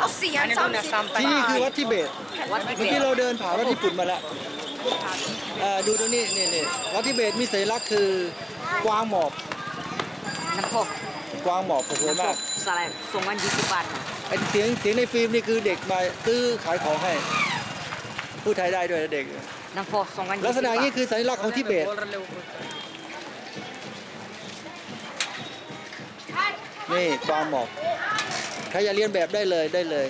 เอาเสียงสามสิบที่นี่คือวัดทิเบตวัดทิเมื่อเบกี้ตเราเดินผ่านวัดญี่ปุ่นมาแล้วอ่าดูตรงนี้นี่นี่วัดทิเบตมีสัญลักษณ์คือกวางหมอบน้ำพกกวางหมอบสวยน้ำพมากกสไลด์ส่งวันยี่สิบบาทนะไอ้เสียงเสียงในฟิล์มนี่คือเด็กมาซื้อขายของให้พูดไทยได้ด้วยนะเด็กน้ำพกส่งวันยี่ลักษสิบณะบาทนี้คือสัญลักษณ์ของทิเบตนี่กวางหมอบ ใครอยากเรียนแบบได้เลยได้เลย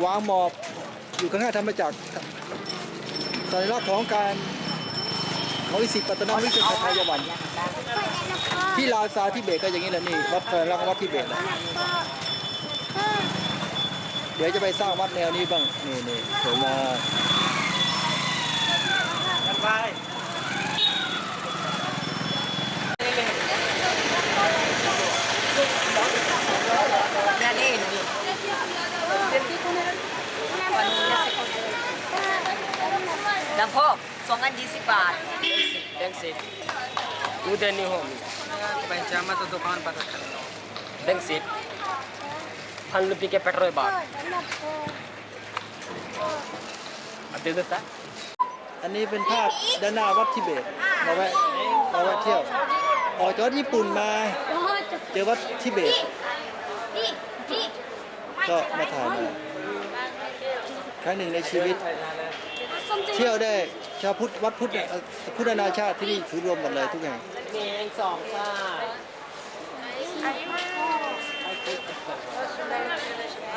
กวางหมอบอยู่ข้างหน้าธรรมจักรสัญลักษณ์ของการของอิสิปัตนวิจารทยวันที่ลาวซาทิเบตก็อย่างนี้แหละนี่วัดสัญลักษณ์วัดทิเบตเดี๋ยวจะไปสร้างวัดแนวนี้บ้างนี่นี่สวยมาก นั่นเอง น้ำพกส่งวันยี่สิบบาท बैंक से उधर नहीं हो पंचामा तो दुकान पता चल बैंक से फन रुपये के पेट्रोल बार अब दे देता อันนี้เป็นภาพด้านหน้าวัดทิเบตมาแวะมาแวะเที่ยวออกจากวัดญี่ปุ่นมาเจอวัดทิเบต ก็มาถ่ายมาครั้งหนึ่งในชีวิต เที่ยวได้ชาวพุทธวัดพุทธเนี่ยเอ่อพุทธนาชาติที่นี่ถือรวมหมดเลยทุกแห่งนี่เองสองซ่า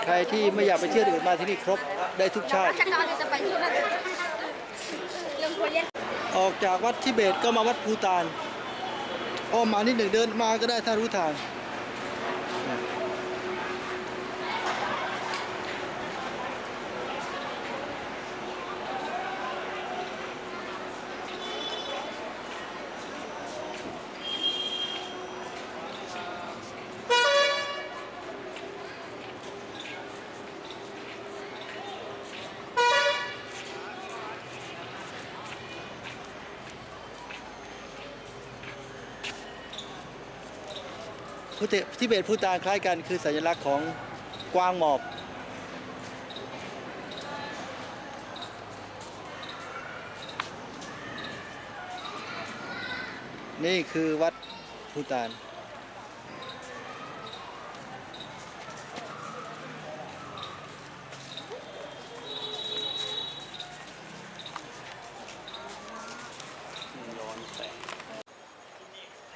ใครที่ไม่อยากไปเที่ยวที่อื่นมาที่นี่ครบได้ทุกชาติออกจากวัดทิเบตก็มาวัดภูตานอ้อมมานิดหนึ่งเดินมาก็ได้ถ้ารู้ทาง ทธทิเบตภูตานคล้ายกันคือสัญลักษณ์ของกวางหมอบ นี่คือวัดภูตาน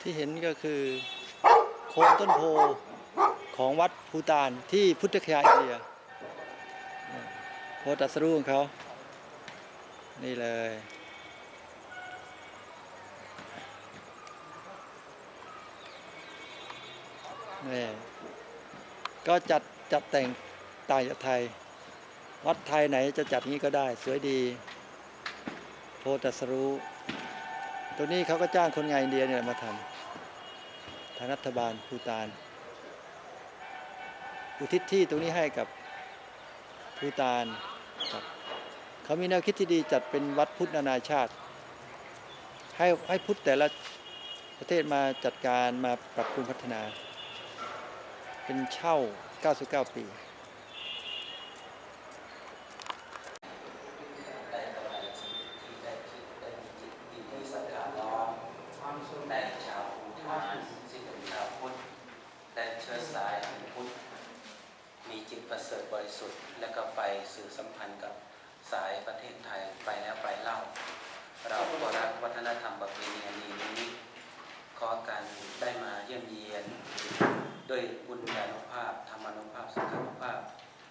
ที่เห็นก็คือ โคนต้นโพของวัดภูตานที่พุทธคยาอินเดียโพตัสรู้ของเขา นี่เลย นี่ ก็จัดจัดแต่งต่างจากไทย วัดไทยไหนจะจัดนี้ก็ได้ สวยดี โพตัสรู้ ตัวนี้เขาก็จ้างคนงานอินเดียเนี่ยมาทำ ทางรัฐบาลภูตาน อุทิศที่ตรงนี้ให้กับภูตานครับเขามีแนวคิดที่ดีจัดเป็นวัดพุทธนานาชาติ ให้ให้พุทธแต่ละประเทศมาจัดการมาปรับปรุงพัฒนา เป็นเช่า 99 ปี แต่ชาวพุทธซึ่งเป็นชาวพุทธและเชื้อสายของพุทธมีจิตประเสริฐบริสุทธิ์และก็ไปสื่อสัมพันธ์กับสายประเทศไทยไปแล้วไปเล่า เราก็รักวัฒนธรรมประเพณีอันนี้ขอการได้มาเยี่ยมเยียนด้วยบุญญาณุภาพธรรมานุภาพสังฆานุภาพ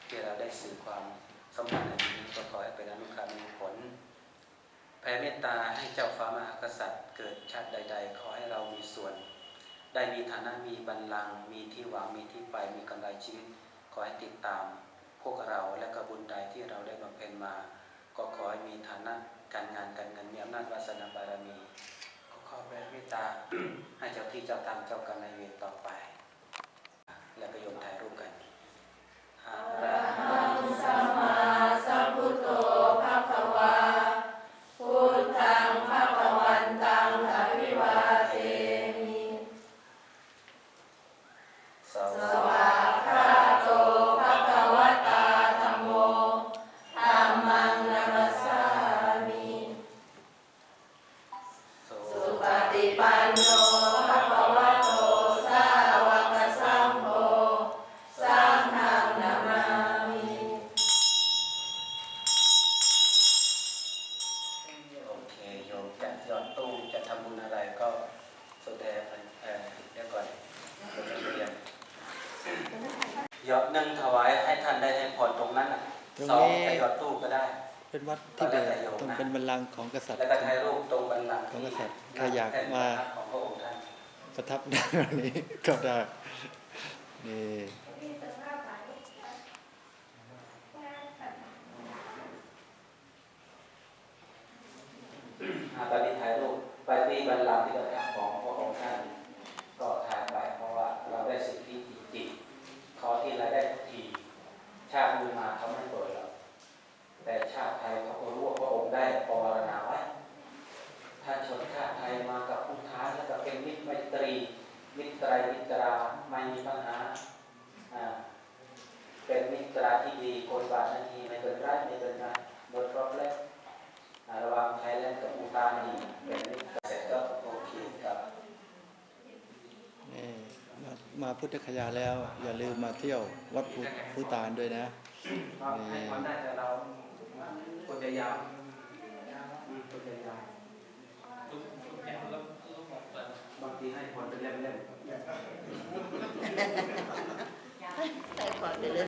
ที่เราได้สื่อความสัมพันธ์อันนี้ก็ขอให้เป็นอนุคามีผลแผ่เมตตาให้เจ้าฟ้ามหากษัตริย์ เกิดชาติใด ๆ ขอให้เรามีส่วน ได้มีฐานะมีบัลลังก์มีที่หวังมีที่ไปมีกำไรชีวิตขอให้ติดตาม วกเราและกบุญใดที่เราได้บำเพ็ญมา ก็ขอให้มีฐานะการงานการเงินมีอำนาจวาสนาบารมีขอขอแผ่เมตตาให้เจ้าที่เจ้าทางเจ้ากรรมนายเวรต่อ วายให้ท่านได้ให้พรตรงนั้นน่ะตรงสองนี้ไปยอดตู้ก็ได้ เป็นวัดที่เดิมต้องเป็นบัลลังก์ของกษัตริย์ แล้วก็ถ่ายรูปตรงบันลังก์ของกษัตริย์ใครอยากมา ของพระองค์ท่านประทับด้านนี้ก็ได้นี่อ่าตอนนี้ถ่ายรูปไปที่บันลังก์ที่ประทับของพระองค์ท่าน ก็ถ่ายไปเพราะว่าเราได้สิทธิจริงๆขอที่เราได้ทุกที ชาติมือมาเขาไม่เปิดหรอกแต่ชาติไทยเขาก็รู้ว่าพระองค์ได้ปรารณาไว้ ถ้าชนชาติไทยมากับพุทธาแล้วก็เป็น มิตรไมตรี มิตรไตรมิตราไม่มีปัญหาอ่าเป็นมิตราที่ดีคนบาทนาทีไม่เป็นไรไม่เป็นไรลดรอบเล็กอ่าระหว่างไทยแลนด์กับภูตานนี่เป็นมิตรเสร็จก็โอเคกับนี่มามาพุทธคยาแล้ว อย่าลืมมาเที่ยววัดพุพุตานด้วยนะให้คนได้แต่เราคนจะยาวอืมคนจะยาวบาง ทีให้คนเป็นเล่มๆใส่ก่อนเดี๋ยว